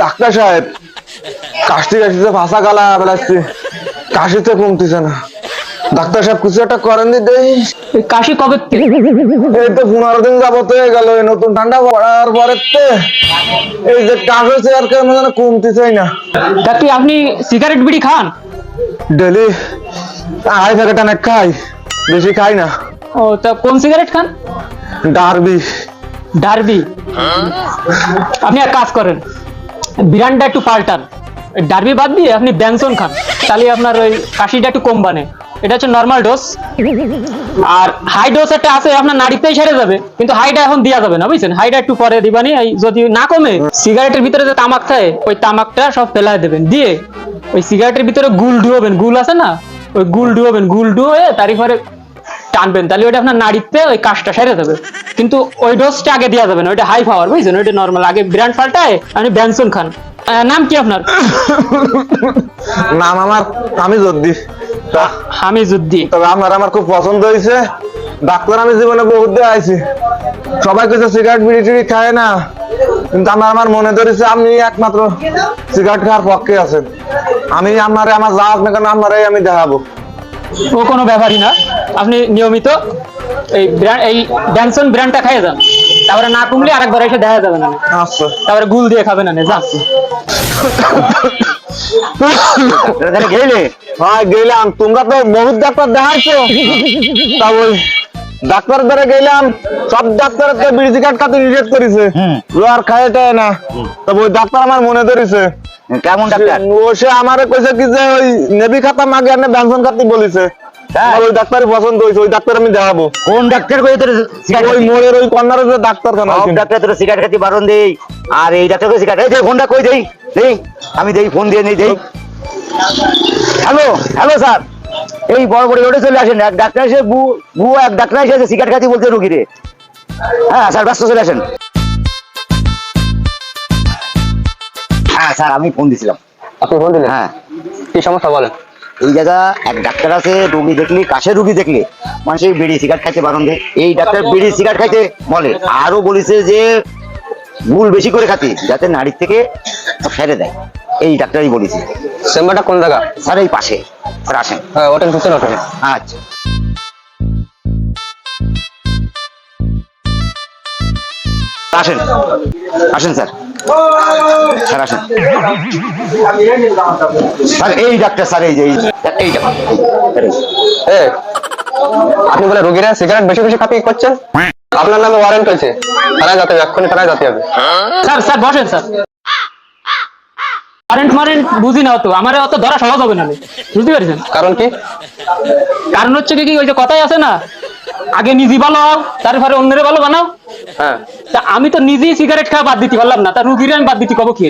Doctor সাহেব কাশতে কাশিতে ভাষা গালা বেলাচ্ছি কাশিতে কমতেছে না। ডাক্তার সাহেব কিছু একটা করেন দিতে কাশি কবে এই তো পনেরো দিন যাবত হয়ে গেল এই নতুন ঠান্ডা পড়ার পরে এই যে কাশ হয়েছে আর কেন যেন কমতেছেই না। কি আপনি সিগারেট বিড়ি খান? ডেলি আড়াই প্যাকেট অনেক খাই। বেশি খাই না। ও তা কোন সিগারেট খান? ডারবি। ডারবি? আপনি এক কাজ করেন বিরানটা একটু পাল্টান। ডারবি বাদ দিয়ে আপনি ব্যানসন খান তাহলে আপনার ওই কাশিটা একটু কম বানে। এটা হচ্ছে নর্মাল ডোজ আর হাই ডোজ একটা আছে আপনার নাড়িতেই সেরে যাবে কিন্তু হাইটা এখন দেওয়া যাবে না বুঝছেন? হাইটা একটু পরে দিবানি যদি না কমে সিগারেটের ভিতরে যে তামাক থাকে ওই তামাকটা সব ফেলায় দেবেন। দিয়ে ওই সিগারেটের ভিতরে গুল ডুয়োবেন গুল আছে না? ওই গুল ডুয়োবেন গুল ডুয়ে তারপরে টানবেন তাহলে ওটা আপনার নাড়িতে ওই কাজটা সেরে যাবে। কিন্তু ওই ডোজটা আগে দেওয়া যাবে না ওইটা হাই পাওয়ার বুঝছেন? ওইটা নর্মাল আগে ব্র্যান্ড পাল্টায় আপনি ব্যানসন খান। নাম কি আপনার? নাম আমার আমি জদ্দি তবে আপনার আমার খুব পছন্দ হয়েছে। ডাক্তার আমি জীবনে বহুত দিয়ে আইছি সবাই কিছু সিগারেট বিড়ি টিড়ি খায় না। কিন্তু আমার আমার মনে ধরেছে আপনি একমাত্র সিগারেট খাওয়ার পক্ষে আছেন। আমি আপনারে আমার যা না কেন আপনারাই আমি দেখাবো। ও কোনো ব্যাপারই না। আপনি নিয়মিত এই ব্র্যান্ড এই ব্যানসন ব্র্যান্ডটা খাইয়ে যান। তারপরে না কমলে আরেকবার এসে দেখা যাবে না। আচ্ছা। তারপরে গুল দিয়ে খাবেন না যান। গেলে? হ্যাঁ গেলাম। তোমরা তো বহুত ডাক্তার দেখাইছো। তা ওই ডাক্তার দ্বারা গেলাম। সব ডাক্তার তো বিড়ি সিগারেট খাতে নিষেধ করেছে। ও আর খাইতে না। তবে ওই ডাক্তার আমার মনে ধরেছে। কেমন ডাক্তার? ও সে আমারে কইছে কি যে ওই নেবি খাতা মাগে আর বেনসন খাতে বলিছে। ওই ডাক্তারই পছন্দ হয়েছে ওই ডাক্তার আমি দেখাবো। কোন ডাক্তার কই তোর ওই মোড়ের ওই কর্নারে যে ডাক্তার খানা সব ডাক্তার তোর সিগারেট খাতি বারণ দেই। আর এই ডাক্তারকে সিগারেট এই ফোনটা কই দেই? দেই আমি দেই ফোন দিয়ে নেই দেই। হ্যালো হ্যালো স্যার এই বড় বড় রোডে চলে আসেন। এক ডাক্তার এসে বু বু এক ডাক্তার এসে সিগারেট খাতি বলছে রুগীরে। হ্যাঁ স্যার ব্যস্ত চলে আসেন। হ্যাঁ স্যার আমি ফোন দিছিলাম। আপনি ফোন দিলেন? হ্যাঁ। কি সমস্যা বলেন? এই জায়গা এক ডাক্তার আছে রুগী দেখলে কাছে রুগী দেখলে। মানুষ এই বিড়ি সিগারেট খাইতে বারণ দেয় এই ডাক্তার বিড়ি সিগারেট খাইতে বলে আরও বলেছে যে গুল বেশি করে খাতি যাতে নারীর থেকে ফেলে দেয়। এই ডাক্তারই বলেছে। চেম্বারটা কোন জায়গা? স্যার এই পাশে। স্যার আসেন। হ্যাঁ ওটা ঢুকছেন ওটা আচ্ছা। আসেন। আসেন স্যার। স্যার আসেন। স্যার এই ডাক্তার স্যার এই যে এই এই ডাক্তার এ, আপনি বলে রোগীরা সিগারেট বেশি বেশি খাপিয়ে করছেন আপনার নামে ওয়ারেন্ট হয়েছে। থানায় যেতে এক্ষুনি থানায় যেতে হবে স্যার স্যার বসেন স্যার। কারেন্ট মারেন্ট বুঝি না অত। আমার অত ধরা সহজ হবে না। বুঝতে পারছেন? কারণ কি? কারণ হচ্ছে কি কি ওই যে কথাই আছে না? আগে নিজে ভালো হও তারপরে অন্যের ভালো বানাও। হ্যাঁ। তা আমি তো নিজেই সিগারেট খাওয়া বাদ দিতে পারলাম না, তা রুগীর আমি বাদ দিতে কব কি?